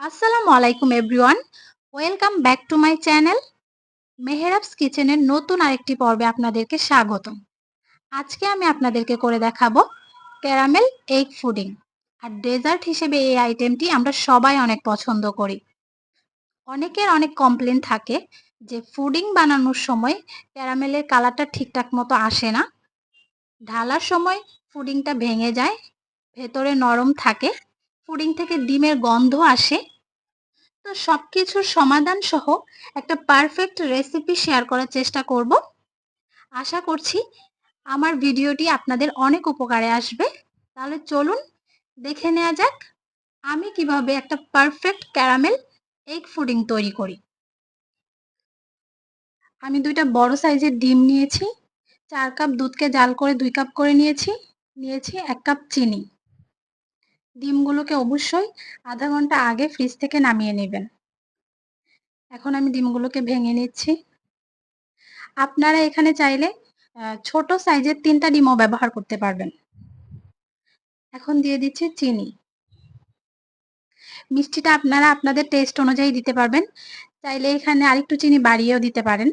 আসসালামু আলাইকুম everyone welcome back to my channel Meherab's কিচেনের নতুন আরেকটি পর্বে আপনাদেরকে স্বাগতম। আজকে আমি আপনাদেরকে করে দেখাবো ক্যারামেল এগ ফুডিং আর ডেজার্ট হিসেবে এই আইটেমটি আমরা সবাই অনেক পছন্দ করি। অনেকের অনেক কমপ্লেন থাকে যে ফুডিং বানানোর সময় ক্যারামেলের কালারটা ঠিকঠাক মতো আসে না। ঢালার সময় ফুডিংটা ভেঙে যায়, ভেতরে নরম থাকে পুডিং থেকে ডিমের গন্ধ আসে। তো সব কিছুর সমাধান সহ একটা পারফেক্ট রেসিপি শেয়ার করার চেষ্টা করব। আশা করছি আমার ভিডিওটি আপনাদের অনেক উপকারে আসবে। তাহলে চলুন দেখে নেওয়া যাক আমি কীভাবে একটা পারফেক্ট ক্যারামেল এগ ফুডিং তৈরি করি। আমি দুইটা বড় সাইজের ডিম নিয়েছি, চার কাপ দুধকে জাল করে দুই কাপ করে নিয়েছি নিয়েছি এক কাপ চিনি। ডিমগুলোকে অবশ্যই আধা ঘণ্টা আগে ফ্রিজ থেকে নামিয়ে নেবেন। এখন আমি ডিমগুলোকে ভেঙে নিচ্ছি। আপনারা এখানে চাইলে ছোট সাইজের তিনটা ডিমও ব্যবহার করতে পারবেন। এখন দিয়ে দিচ্ছি চিনি। মিষ্টিটা আপনারা আপনাদের টেস্ট অনুযায়ী দিতে পারবেন। চাইলে এখানে আরেকটু চিনি বাড়িয়েও দিতে পারেন।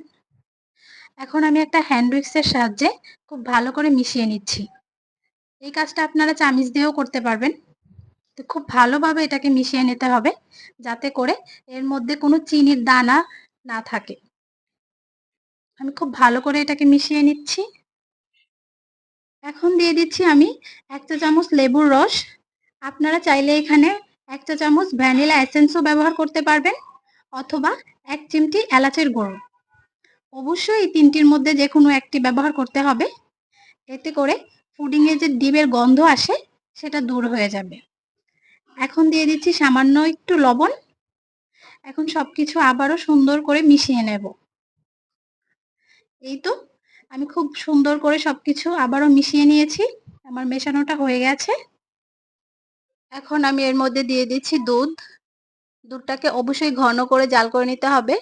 এখন আমি একটা হ্যান্ড উইক্সের সাহায্যে খুব ভালো করে মিশিয়ে নিচ্ছি। এই কাজটা আপনারা চামিচ দিয়েও করতে পারবেন। তো খুব ভালোভাবে এটাকে মিশিয়ে নিতে হবে যাতে করে এর মধ্যে কোনো চিনির দানা না থাকে। আমি খুব ভালো করে এটাকে মিশিয়ে নিচ্ছি। এখন দিয়ে দিচ্ছি আমি এক চা চামচ লেবুর রস। আপনারা চাইলে এখানে এক চা চামচ ভ্যানিলা এসেন্সও ব্যবহার করতে পারবেন অথবা এক চিমটি এলাচের গুঁড়ো। অবশ্যই এই তিনটির মধ্যে যে কোনো একটি ব্যবহার করতে হবে। এতে করে পুডিংয়ে যে ডিমের গন্ধ আসে সেটা দূর হয়ে যাবে। এখন দিয়ে দিচ্ছি সামান্য একটু লবণ। এখন সবকিছু আবারও সুন্দর করে মিশিয়ে নেব। এই তো, আমি খুব সুন্দর করে সবকিছু আবারও মিশিয়ে নিয়েছি। আমার মেশানোটা হয়ে গেছে। এখন আমি এর মধ্যে দিয়ে দিচ্ছি দুধ। দুধটাকে অবশ্যই ঘন করে জাল করে নিতে হবে।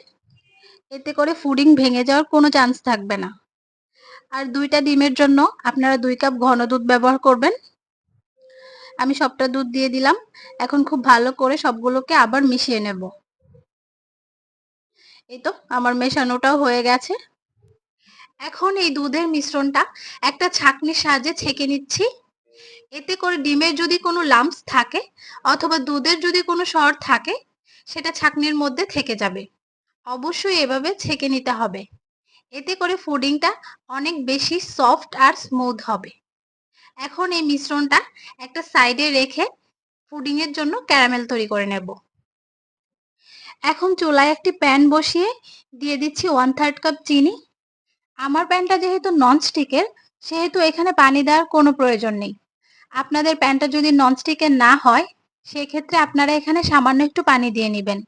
এতে করে ফুডিং ভেঙে যাওয়ার কোনো চান্স থাকবে না। আর দুইটা ডিমের জন্য আপনারা দুই কাপ ঘন দুধ ব্যবহার করবেন। আমি সবটা দুধ দিয়ে দিলাম। এখন খুব ভালো করে সবগুলোকে আবার মিশিয়ে নেব। এই তো, আমার মেশানোটাও হয়ে গেছে। এখন এই দুধের মিশ্রণটা একটা ছাকনির সাহায্যে ছেঁকে নিচ্ছি। এতে করে ডিমের যদি কোনো লাম্পস থাকে অথবা দুধের যদি কোনো সর থাকে, সেটা ছাকনির মধ্যে থেকে যাবে। অবশ্যই এভাবে ছেঁকে নিতে হবে। এতে করে ফুডিংটা অনেক বেশি সফট আর স্মুথ হবে। এখন এই মিশ্রণটা একটা সাইডে রেখে পুডিং এর জন্য ক্যারামেল তৈরি করে নেব। এখন চুলায় একটি প্যান বসিয়ে দিয়ে দিচ্ছি ওয়ান থার্ড কাপ চিনি। আমার প্যানটা যেহেতু নন স্টিকের সেহেতু এখানে পানি দেওয়ার কোনো প্রয়োজন নেই। আপনাদের প্যানটা যদি নন স্টিকের না হয়, সেক্ষেত্রে আপনারা এখানে সামান্য একটু পানি দিয়ে নেবেন।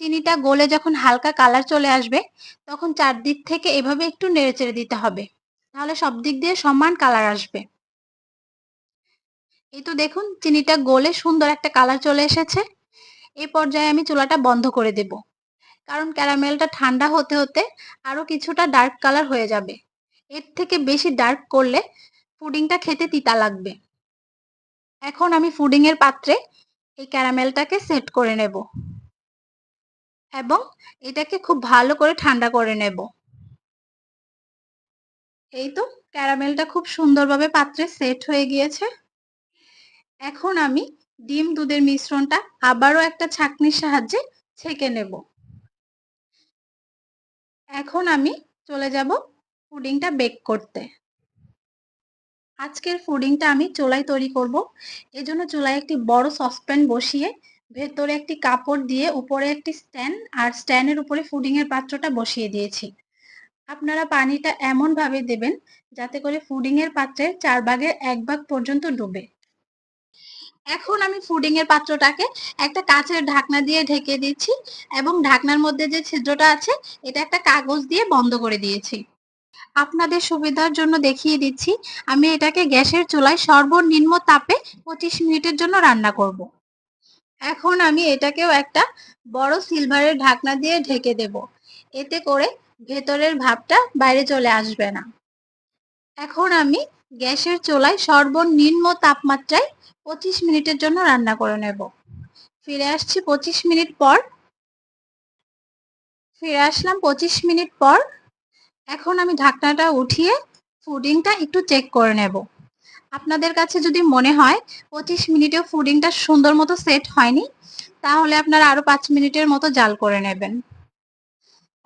চিনিটা গলে যখন হালকা কালার চলে আসবে, তখন চারদিক থেকে এভাবে একটু নেড়েচেড়ে দিতে হবে। তাহলে সব দিক দিয়ে সমান কালার আসবে। এই তো দেখুন, চিনিটা গলে সুন্দর একটা কালার চলে এসেছে। এই পর্যায়ে আমি চুলাটা বন্ধ করে দেব। কারণ ক্যারামেলটা ঠান্ডা হতে হতে আরও কিছুটা ডার্ক কালার হয়ে যাবে। এর থেকে বেশি ডার্ক করলে পুডিংটা খেতে তিতা লাগবে। এখন আমি ফুডিং এর পাত্রে এই ক্যারামেলটাকে সেট করে নেব। এবং এটাকে খুব ভালো করে ঠান্ডা করে নেব। এই তো ক্যারামেলটা খুব সুন্দরভাবে পাত্রে সেট হয়ে গিয়েছে। এখন আমি ডিম দুধের মিশ্রণটা আবারও একটা ছাকনির সাহায্যে ছেঁকে নেব। এখন আমি চলে যাব পুডিংটা বেক করতে। আজকের ফুডিংটা আমি চুলায় তৈরি করব। এজন্য চুলায় একটি বড় সসপ্যান বসিয়ে ভেতরে একটি কাপড় দিয়ে উপরে একটি স্ট্যান্ড আর স্ট্যান্ডের উপরে ফুডিংয়ের পাত্রটা বসিয়ে দিয়েছি। আপনারা পানিটা এমনভাবে দেবেন যাতে করে ফুডিংয়ের পাত্রের চার ভাগের এক ভাগ পর্যন্ত ডুবে। এখন আমি ফুডিং এর পাত্রটাকে একটা কাঁচের ঢাকনা দিয়ে ঢেকে দিচ্ছি এবং ঢাকনার মধ্যে যে ছিদ্রটা আছে, এটা একটা কাগজ দিয়ে বন্ধ করে দিয়েছি। আপনাদের সুবিধার জন্য দেখিয়ে দিচ্ছি, আমি এটাকে গ্যাসের চুলায় সর্বনিম্ন তাপে পঁচিশ মিনিটের জন্য রান্না করব। এখন আমি এটাকেও একটা বড় সিলভারের ঢাকনা দিয়ে ঢেকে দেব। এতে করে ভেতরের ভাবটা বাইরে চলে আসবে না। এখন আমি গ্যাসের চুলায় সর্বনিম্ন তাপমাত্রায় পঁচিশ মিনিটের জন্য রান্না করে নেব। ফিরে আসছি পঁচিশ মিনিট পর। ফিরে আসলাম পঁচিশ মিনিট পর। এখন আমি ঢাকনাটা উঠিয়ে ফুডিংটা একটু চেক করে নেব। আপনাদের কাছে যদি মনে হয় পঁচিশ মিনিটেও ফুডিংটা সুন্দর মতো সেট হয়নি, তাহলে আপনারা আরও পাঁচ মিনিটের মতো জাল করে নেবেন।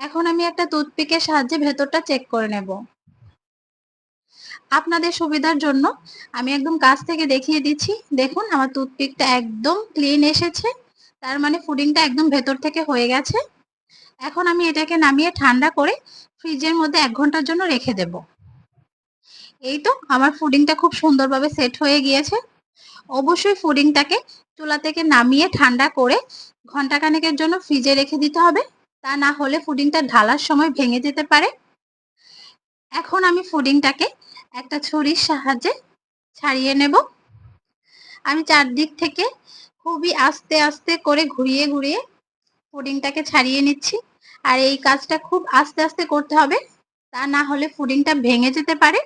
এখন আমি একটা টুথপিকের সাহায্যে ভেতরটা চেক করে নেব। আপনাদের সুবিধার জন্য আমি একদম কাছ থেকে দেখিয়ে দিচ্ছি। দেখুন, আমার টুথপিকটা একদম ক্লিন এসেছে। তার মানে ফুডিংটা একদম ভেতর থেকে হয়ে গেছে। এখন আমি এটাকে নামিয়ে ঠান্ডা করে ফ্রিজের মধ্যে এক ঘণ্টার জন্য রেখে দেব। এই তো আমার ফুডিংটা খুব সুন্দরভাবে সেট হয়ে গিয়েছে। অবশ্যই ফুডিংটাকে চুলা থেকে নামিয়ে ঠান্ডা করে ঘন্টাখানেকের জন্য ফ্রিজে রেখে দিতে হবে। তা না হলে ফুডিংটা ঢালার সময় ভেঙে যেতে পারে। এখন আমি ফুডিংটাকে একটা ছুরির সাহায্যে ছাড়িয়ে নেব। আমি চারদিক থেকে খুবই আস্তে আস্তে করে ঘুরিয়ে ঘুরিয়ে ফুডিংটাকে ছাড়িয়ে নিচ্ছি। আর এই কাজটা খুব আস্তে আস্তে করতে হবে, তা না হলে ফুডিংটা ভেঙে যেতে পারে।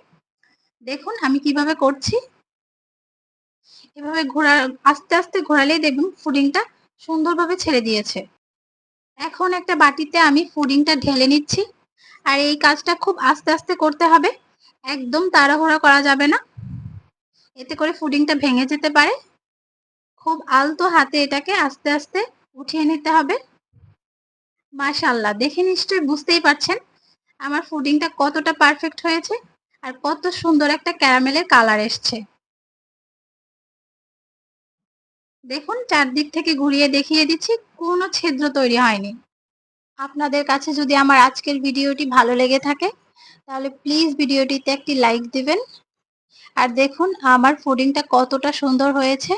দেখুন আমি কীভাবে করছি। এভাবে ঘোরা, আস্তে আস্তে ঘোরালেই দেখবেন ফুডিংটা সুন্দরভাবে ছেড়ে দিয়েছে। এখন একটা বাটিতে আমি ফুডিংটা ঢেলে নিচ্ছি। আর এই কাজটা খুব আস্তে আস্তে করতে হবে। একদম তাড়াহুড়া করা যাবে না। এতে করে ফুডিংটা ভেঙে যেতে পারে। খুব আলতো হাতে এটাকে আস্তে আস্তে উঠিয়ে নিতে হবে। মাশাল্লাহ দেখে নিশ্চয়ই বুঝতেই পারছেন আমার ফুডিংটা কতটা পারফেক্ট হয়েছে আর কত সুন্দর একটা ক্যারামেলের কালার এসছে। দেখুন, চারদিক থেকে ঘুরিয়ে দেখিয়ে দিচ্ছি, কোনো ছিদ্র তৈরি হয়নি। আপনাদের কাছে যদি আমার আজকের ভিডিওটি ভালো লেগে থাকে তাহলে প্লিজ ভিডিওটিতে একটি লাইক দিবেন। আর দেখুন, আমার ফুডিংটা কতটা সুন্দর হয়েছে।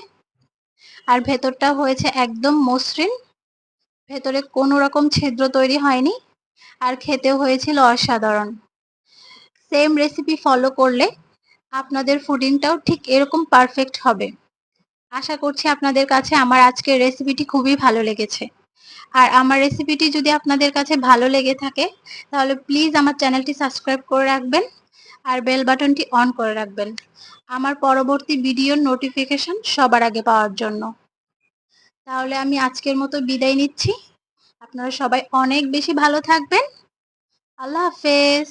আর ভেতরটা হয়েছে একদম মসৃণ। ভেতরে কোনো রকম ছিদ্র তৈরি হয়নি। আর খেতেও হয়েছিল অসাধারণ। সেম রেসিপি ফলো করলে আপনাদের ফুডিংটাও ঠিক এরকম পারফেক্ট হবে। আশা করছি আপনাদের কাছে আমার আজকের রেসিপিটি খুবই ভালো লেগেছে। আর আমার রেসিপিটি যদি আপনাদের কাছে ভালো লেগে থাকে, তাহলে প্লিজ আমার চ্যানেলটি সাবস্ক্রাইব করে রাখবেন আর বেল বাটনটি অন করে রাখবেন। আমার পরবর্তী ভিডিওর নোটিফিকেশন সবার আগে পাওয়ার জন্য। তাহলে আমি আজকের মতো বিদায় নিচ্ছি। আপনারা সবাই অনেক বেশি ভালো থাকবেন। আল্লাহ হাফেজ।